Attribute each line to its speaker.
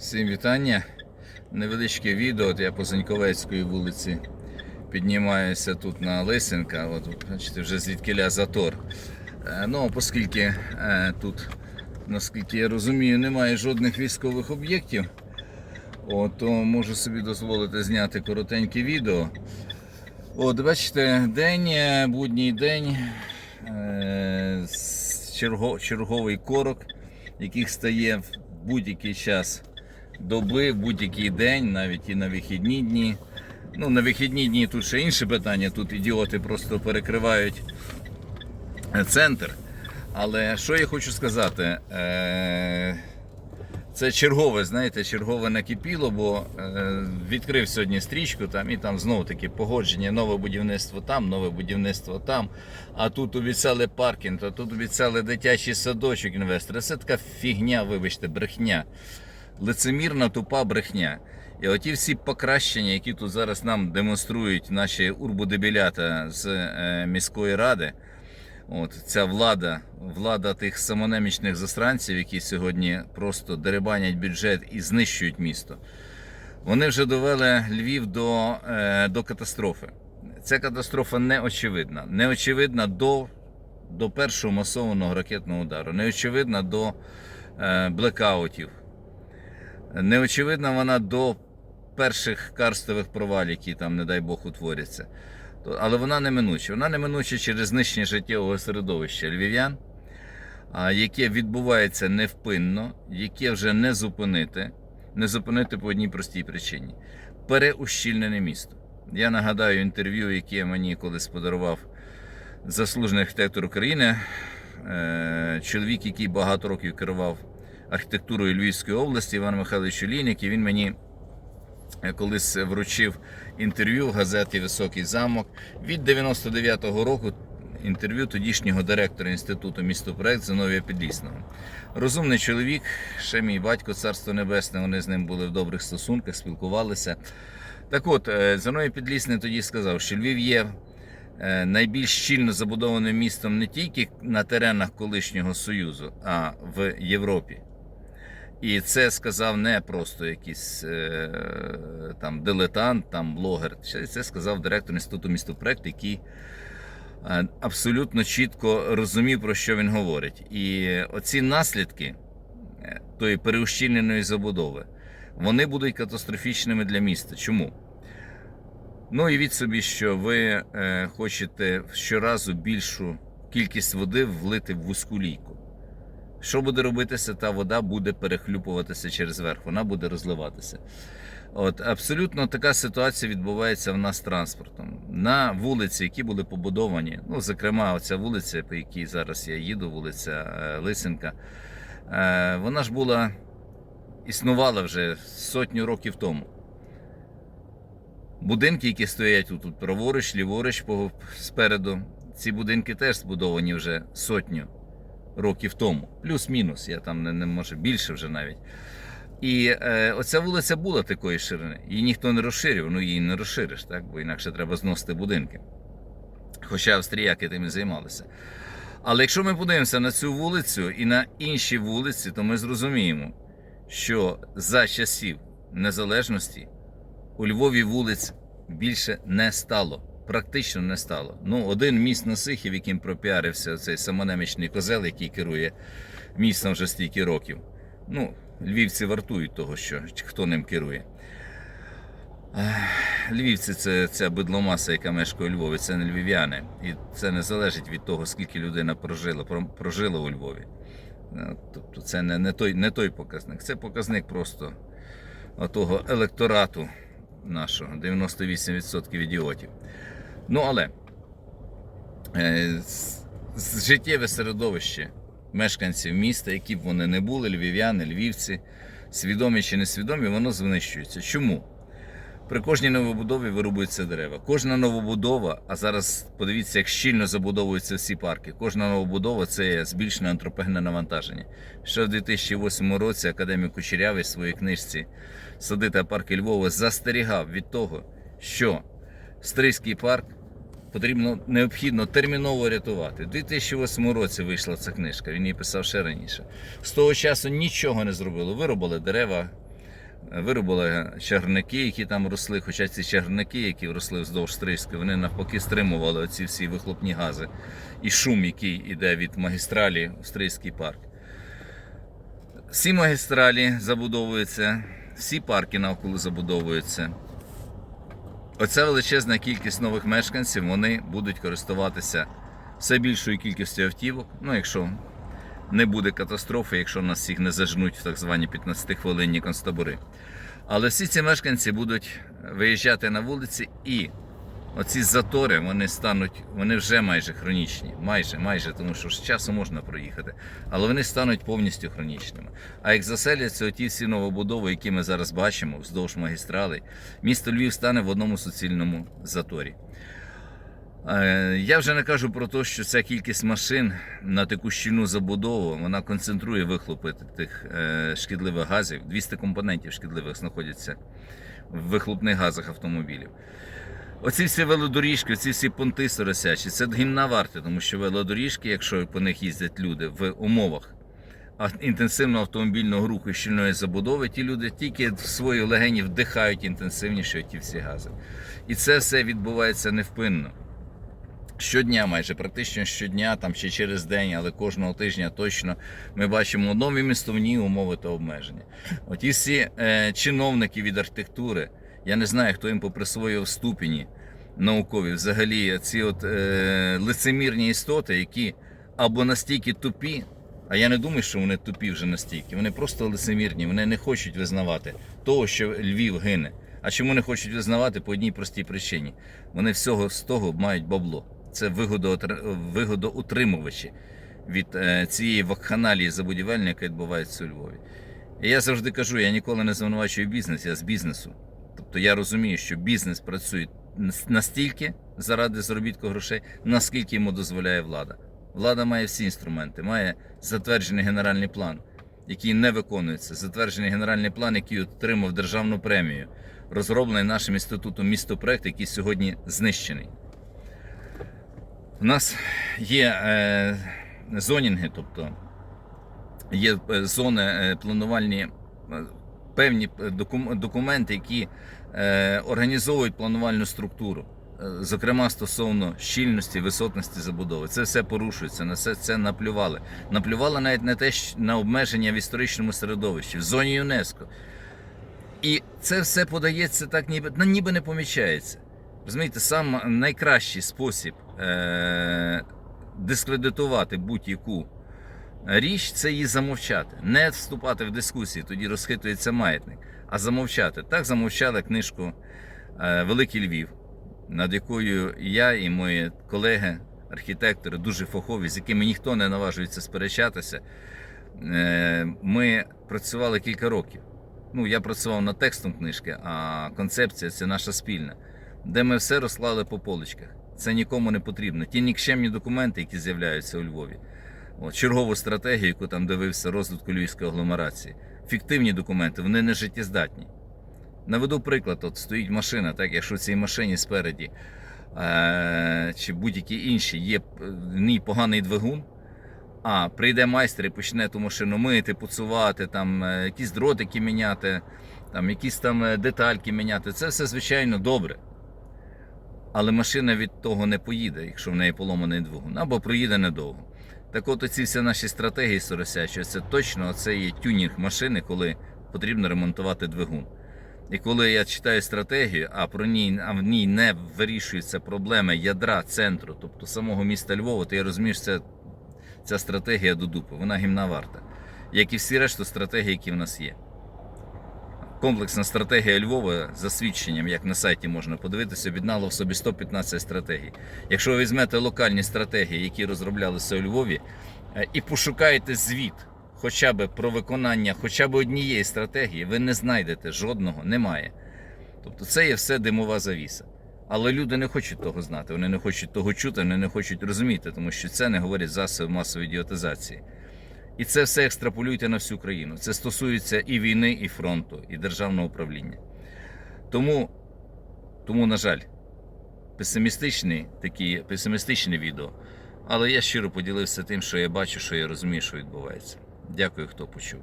Speaker 1: Всім вітання. Невеличке відео. От я по Заньковецької вулиці піднімаюся тут на Лисенка. От, бачите, вже звідкиля затор. Е, Ну, оскільки е, тут, наскільки я розумію, немає жодних військових об'єктів, то можу собі дозволити зняти коротеньке відео. От, бачите, день, е, будній день, черговий корок, яких стає в будь-який час доби, в будь-який день, навіть і на вихідні дні. Ну, на вихідні дні тут ще інше питання, тут ідіоти просто перекривають е, центр. Але що я хочу сказати? Е, Це чергове, знаєте, чергове накипіло, бо е, відкрив сьогодні стрічку там і там знову таки погодження, нове будівництво там, нове будівництво там. А тут обіцяли паркінг, а тут обіцяли дитячий садочок інвестори. Це така фігня, вибачте, брехня. Лицемірна, тупа брехня. І оті всі покращення, які тут зараз нам демонструють наші урбодебілята з е, міської ради. От ця влада, влада тих самонемічних застранців, які сьогодні просто деребанять бюджет і знищують місто. Вони вже довели Львів до, е, до катастрофи. Ця катастрофа не очевидна. Не очевидна до, до першого масованого ракетного удару, не очевидна до е, блекаутів. Не очевидна вона до перших карстових провалів, які там, не дай Бог, утворяться. Але вона неминуча. Вона неминуча через знищення життєвого середовища львів'ян, яке відбувається невпинно, яке вже не зупинити, не зупинити по одній простій причині: переущільнене місто. Я нагадаю інтерв'ю, яке мені колись подарував заслужений архітектор України, е, чоловік, який багато років керував архітектурою Львівської області, Іван Михайлович Олійник, і він мені е, колись вручив інтерв'ю в газеті Високий замок від 99-го року. Інтерв'ю тодішнього директора інституту містопроект Зиновія Підлісного. Розумний чоловік, ще мій батько, царство небесне, вони з ним були в добрих стосунках, спілкувалися. Так от, е, Зиновій Підлісний тоді сказав, що Львів є е, найбільш щільно забудованим містом не тільки на теренах колишнього Союзу, а в Європі. І це сказав не просто якийсь е, там дилетант, там блогер. Це сказав директор інституту містопроект, який е, абсолютно чітко розумів, про що він говорить. І оці наслідки е, тої переущільненої забудови, вони будуть катастрофічними для міста. Чому? Ну, і від собі, що ви хочете щоразу більшу кількість води влити в вузьку лійку. Що буде робитися, та вода буде перехлюпуватися через верх, вона буде розливатися. От, абсолютно така ситуація відбувається в нас з транспортом. На вулиці, які були побудовані, ну, зокрема, оця вулиця, по якій зараз я їду, вулиця е, Лисенка, е, вона ж була, існувала вже сотню років тому. Будинки, які стоять тут, праворуч, ліворуч спереду, ці будинки теж збудовані вже сотню років тому. Плюс-мінус, я там не, не може більше вже навіть. І е, оця вулиця була такої ширини. Її ніхто не розширював, ну її не розшириш, так? бо інакше треба зносити будинки. Хоча австріяки тим і займалися. Але якщо ми подивимося на цю вулицю і на інші вулиці, то ми зрозуміємо, що за часів незалежності у Львові вулиць більше не стало. Практично не стало. Ну, один міст на Сихів, яким пропіарився цей самонемічний козел, який керує містом вже стільки років. Ну, львівці вартують того, що хто ним керує. Львівці це ця бидломаса, яка мешкає у Львові, це не львів'яни. І це не залежить від того, скільки людина прожила, прожила у Львові. Е, Тобто це не, не, той, не той показник. Це показник просто того електорату нашого, 98% ідіотів. Ну, але е, життєве середовище мешканців міста, які б вони не були, львів'яни, львівці, свідомі чи несвідомі, воно знищується. Чому? При кожній новобудові вирубуються дерева. Кожна новобудова, а зараз подивіться, як щільно забудовуються всі парки. Кожна новобудова це збільшене антропогенне навантаження. Ще в 2008 році академік Кучерявий в своїй книжці Сади та парки Львова застерігав від того, що Стрийський парк потрібно необхідно терміново рятувати. У 2008 році вийшла ця книжка, він її писав ще раніше. З того часу нічого не зробили. Виробили дерева, Вирубали чагарники, які там росли, хоча ці чагарники, які росли вздовж Стрийської, вони навпаки стримували оці всі вихлопні гази і шум, який йде від магістралі у Стрийський парк. Всі магістралі забудовуються, всі парки навколо забудовуються. Оця величезна кількість нових мешканців вони будуть користуватися все більшою кількістю автівок. Ну, якщо не буде катастрофи, якщо нас всіх не зажнуть в так звані 15-хвилинні концтабори. Але всі ці мешканці будуть виїжджати на вулиці і оці затори вони стануть, вони вже майже хронічні. Майже, майже, тому що з часу можна проїхати. Але вони стануть повністю хронічними. А як заселяться оті всі новобудови, які ми зараз бачимо вздовж магістралей, місто Львів стане в одному суцільному заторі. Е, Я вже не кажу про те, що ця кількість машин на таку щільну забудову вона концентрує вихлопи тих е, шкідливих газів. 200 компонентів шкідливих знаходяться в вихлопних газах автомобілів. Оці всі велодоріжки, оці всі понти соросячі, це гімна варте, тому що велодоріжки, якщо по них їздять люди в умовах інтенсивного автомобільного руху і щільної забудови, ті люди тільки в свої легені вдихають інтенсивніше ті всі гази. І це все відбувається невпинно. Щодня, майже практично щодня, там ще через день, але кожного тижня точно ми бачимо нові містовні умови та обмеження. Оті всі е, чиновники від архітектури, я не знаю, хто їм поприсвоїв ступені наукові, взагалі ці от е, лицемірні істоти, які або настільки тупі, а я не думаю, що вони тупі вже настільки. Вони просто лицемірні, вони не хочуть визнавати того, що Львів гине. А чому не хочуть визнавати по одній простій причині? Вони всього з того мають бабло. Це вигодоутримувачі від е, цієї вакханалії забудівельної, яка відбувається у Львові. І я завжди кажу, я ніколи не звинувачую бізнес, я з бізнесу. Тобто я розумію, що бізнес працює настільки заради заробітку грошей, наскільки йому дозволяє влада. Влада має всі інструменти, має затверджений генеральний план, який не виконується, затверджений генеральний план, який отримав державну премію, розроблений нашим інститутом містопроект, який сьогодні знищений. У нас є е, зонінги, тобто є е, зони е, планувальні, е, певні е, документи, які е, організовують планувальну структуру, е, зокрема стосовно щільності, висотності забудови. Це все порушується, на все це наплювали. Наплювали навіть на те, на обмеження в історичному середовищі, в зоні ЮНЕСКО. І це все подається так, ніби, ну, ніби не помічається. Розумієте, сам найкращий спосіб е- дискредитувати будь-яку річ це її замовчати. Не вступати в дискусії, тоді розхитується маятник, а замовчати. Так замовчали книжку е, Великий Львів, над якою я і мої колеги, архітектори, дуже фахові, з якими ніхто не наважується сперечатися. Е, Ми працювали кілька років. Ну, я працював над текстом книжки, а концепція це наша спільна, де ми все розклали по поличках. Це нікому не потрібно. Ті нікчемні документи, які з'являються у Львові. Чергову стратегію, яку там дивився розвитку львівської агломерації. Фіктивні документи, вони не життєздатні. Наведу приклад: от стоїть машина, так, якщо в цій машині спереді е- чи будь-які інші є е, в ній поганий двигун, а прийде майстер і почне ту машину мити, пуцувати, там е, якісь дротики міняти, там якісь там е, детальки міняти. Це все звичайно добре. Але машина від того не поїде, якщо в неї поломаний двигун, або проїде недовго. Так от оці всі наші стратегії соросячі, це точно це є тюнінг машини, коли потрібно ремонтувати двигун. І коли я читаю стратегію, а про ній, а в ній не вирішуються проблеми ядра центру, тобто самого міста Львова, то я розумію, що це, ця стратегія до дупи, вона гімна варта. Як і всі решту стратегії, які в нас є. Комплексна стратегія Львова за свідченням, як на сайті можна подивитися, об'єднала в собі 115 стратегій. Якщо ви візьмете локальні стратегії, які розроблялися у Львові, е, і пошукаєте звіт хоча б про виконання хоча б однієї стратегії, ви не знайдете жодного, немає. Тобто це є все димова завіса. Але люди не хочуть того знати, вони не хочуть того чути, вони не хочуть розуміти, тому що це не говорять засоби масової ідіотизації. І це все екстраполюйте на всю країну. Це стосується і війни, і фронту, і державного управління. Тому, тому на жаль, песимістичні такі песимістичні відео. Але я щиро поділився тим, що я бачу, що я розумію, що відбувається. Дякую, хто почув.